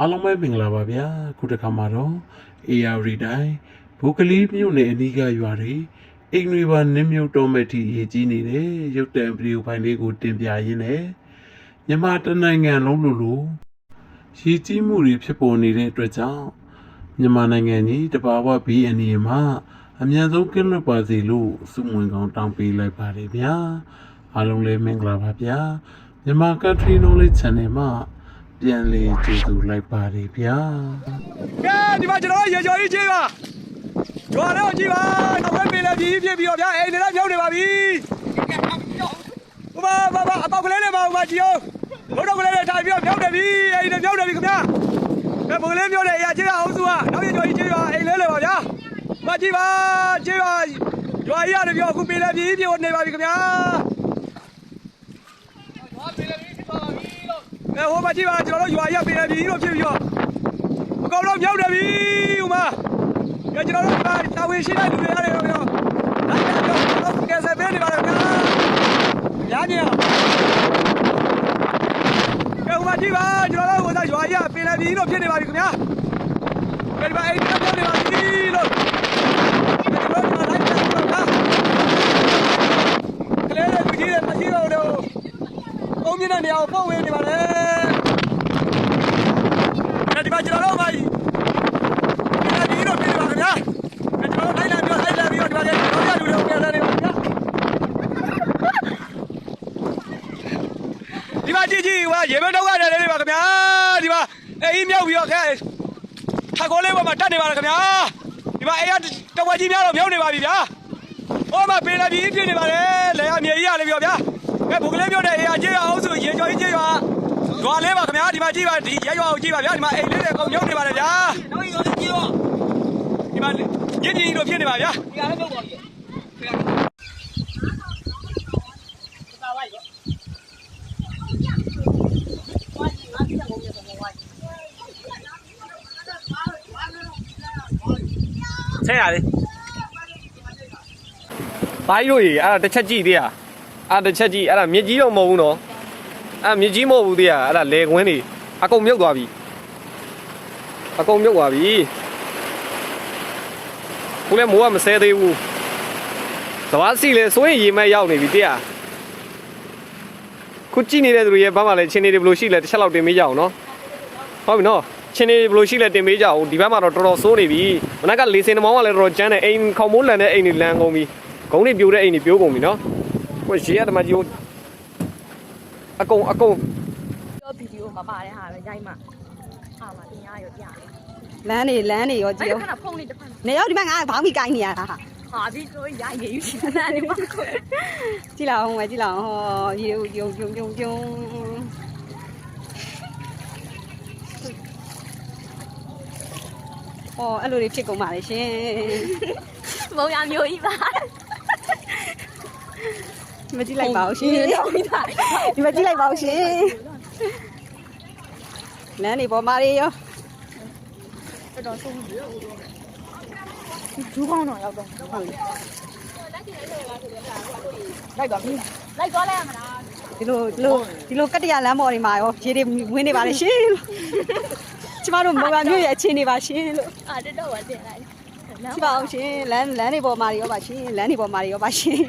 အားလုံးပဲမင်္ဂလာပါဗျာခုတစ်ခါမှာတော့ AR တိုင်းဘုကလေးမြို့နယ်အနီးကရွာတွေအိမ်တွေပါနင်းမြုပ်တော့မဲ့ထိရေးကြီးနေတဲ့ရုပ်တံဗီဒီယိုဖိုင်လေးကိုတင်ပြရင်းနဲ့မြန်မာတစ်နိုင်ငံလုံးလိုလိုရေးကြီးမှုတွေဖြစ်ပေါ်နေတဲ့အတွက်ကြောင့်မြန်မာနိုင်ငံကြီးတဘာဝ BNA မှာအများဆုံးကင်းလွတ်ပါစေလို့စုမဝင်ကောင်းတောင်းပေးလိုက်ပါတယ်ဗျာအားလုံးလည်းမင်္ဂလာပါဗျာမြန်မာ Country Knowledge Channel မှာ ပြန်လည်ကြိုဆိုလိုက်ပါတယ်ဗျာကဲဒီမှာကျွန်တော်တို့ရေကျော်ကြီးကြီးပါကျွာတော့ကြီးပါနောက်ဘက်ပင်လည်းကြီးပြပြီးတော့ဗျာအိမ်တွေလည်းမြုပ်နေပါပြီဘာဘာဘာအပေါက်ကလေးနဲ့ပါဦးမကြီးအောင်ဘုတော့ကလေးနဲ့ထိုင်ပြီးတော့မြုပ်နေပြီအိမ်တွေမြုပ်နေပြီခင်ဗျာကဲဘုကလေးမြုပ်နေအရာကြီးအောင်စုကနောက်ရေကျော်ကြီးကြီးပါအိမ်လေးလေးပါဗျာမကြီးပါကြီးပါကျွာကြီးရတယ်ပြောအခုပင်လည်းကြီးပြနေပါပြီခင်ဗျာ အဲဟိုမကြီးပါကျွန်တော်တို့ရွာရပင်လည်းကြီးလို့ဖြစ်ပြီးတော့အကောင်လုံးမြောက်တယ်ပြီဥမာကဲကျွန်တော်တို့ကတာဝန်ရှိတဲ့လူတွေရတယ်တော့ပြောလိုက်ကြတော့ကျွန်တော်ကဲဆက်ပေးနေပါတော့ဗျာညာညကဲဥမာကြည့်ပါကျွန်တော်တို့ကရွာရပင်လယ်ပြီလို့ဖြစ်နေပါပြီခင်ဗျာကဲဒီမှာအိမ်ကပြောနေပါပြီလို့ကျွန်တော်တို့ကလိုက်ကြတော့ဗျာကလေးတွေကြီးတယ်မရှိတော့တော့အုံးမြင့်တဲ့နေရာကိုပုံဝင်နေပါလေဒီမှာကျွန်တော်တို့က ဒီလိုပြည်ပါခင်ဗျာကျွန်တော်လိုက်လာပြီးလိုက်လာပြီးတော့ဒီမှာကျွန်တော်ရလူတွေပြန်လာနေပါခင်ဗျာဒီမှာကြည့်ကြည့်ဟို ရေမတော့ရတယ်လေပါခင်ဗျာဒီမှာအေးမြောက်ပြီးတော့ခဲခါကိုလေးပေါ်မှာတက်နေပါလားခင်ဗျာဒီမှာအေးတဝက်ကြီးများတော့မြောက်နေပါပြီဗျာဟောမှာပေးလာပြီးပြည့်နေပါလေလေအမြေကြီးရလေပြောဗျာကဲဘုကလေးပြောတဲ့အေးအကျေးရအောင်ဆိုရေကျော်ကြီးကျေးရွာရွာလေးပါခင်ဗျာဒီမှာကြည့်ပါဒီရဲရွာကိုကြည့်ပါဗျာဒီမှာအိမ်လေးတွေအကုန်မြောက်နေပါလေဗျာနောက်ရင်တော့ကြည့်တော့ဒီမှာရင်းကြီးလို့ဖြစ်နေပါဗျာဒီကလည်းပြုတ်ပါပြီသာဝိုက်ရောဝါကြီးငါပြတ်ကုန်ပြီဆိုတော့ဝါကြီး ဆဲရလေဘာကြီးတို့ကြီးအဲ့ဒါတစ်ချက်ကြည့်သေးရအဲ့ဒါတစ်ချက်ကြည့်အဲ့ဒါမြစ်ကြီးတော့မဟုတ်ဘူးနော်အဲ့မြစ်ကြီးမဟုတ်ဘူးသေးရအဲ့ဒါလေကွင်းတွေအကုန်မြုပ်သွားပြီအကုန်မြုပ်သွားပြီခုလည်းမိုးကမဆဲသေးဘူးသဘာစီလေစိုးရင်ရေမဲ့ရောက်နေပြီတဲ့ရခုကြည့်နေတဲ့သူတွေရဲ့ဘာမှလည်းချင်းနေတွေဘယ်လိုရှိလဲတစ်ချက်လောက်တင်မေးကြအောင်နော်ဟုတ်ပြီနော် ချင်းနေဘယ်လိုရှိလဲတင်မေးကြအောင်ဒီဘက်မှာတော့တော်တော်စိုးနေပြီမနက်ကလေစင်တမောင်းကလည်းတော်တော်ကျန်းတယ်အိမ်ခေါင်မိုးလန်တဲ့အိမ်တွေလန်ကုန်ပြီဂုံးတွေပြိုတဲ့အိမ်တွေပြိုးကုန်ပြီနော်ကိုရေရတမကြီးကိုအကုန်အကုန်တော့ဗီဒီယိုမှာပါတယ်ဟာပဲရိုက်မှအာမတင်ရရောပြတယ်လမ်းနေလမ်းနေရောကြအဲ့ည့်ဒါရောကဖုန်းလေးတစ်ဖက်နေရောဒီမှာငါဘောင်းပြီးကိုင်းနေရတာဟာဟာဒီဆိုရိုက်နေယူရှင်နာနေမှာကြည့်လောက်အောင်ပဲကြည့်လောက်အောင်ဟောရေယုံယုံယုံယုံ ဟောအဲ့လိုတွေဖြစ်ကုန်ပါလေရှင်မုံရမျိုးကြီးပါဒီမကြည့်လိုက်ပါဦးရှင်တော့ပြီးသားဒီမကြည့်လိုက်ပါဦးရှင်လမ်းနေပေါ်မှာရေရောတော်တော်ဆုံးပြီဒူးကောင်းတော့ရောက်တော့ဟုတ်ပြီလိုက်ပါပြီလိုက်သွားလိုက်ရမလားဒီလိုဒီလိုဒီလိုကတ္တရလမ်းပေါ်တွေမှာရောရေတွေဝင်နေပါလေရှင် ကျမတို့မော်ဘာမြို့ရဲ့အခြေအနေပါရှင်လို့အာတက်တော့ပါတင်လိုက်ကြည့်ပါအောင်ရှင်လမ်းလမ်းတွေပေါ်မှာတွေရောပါရှင်လမ်းတွေပေါ်မှာတွေရောပါရှင်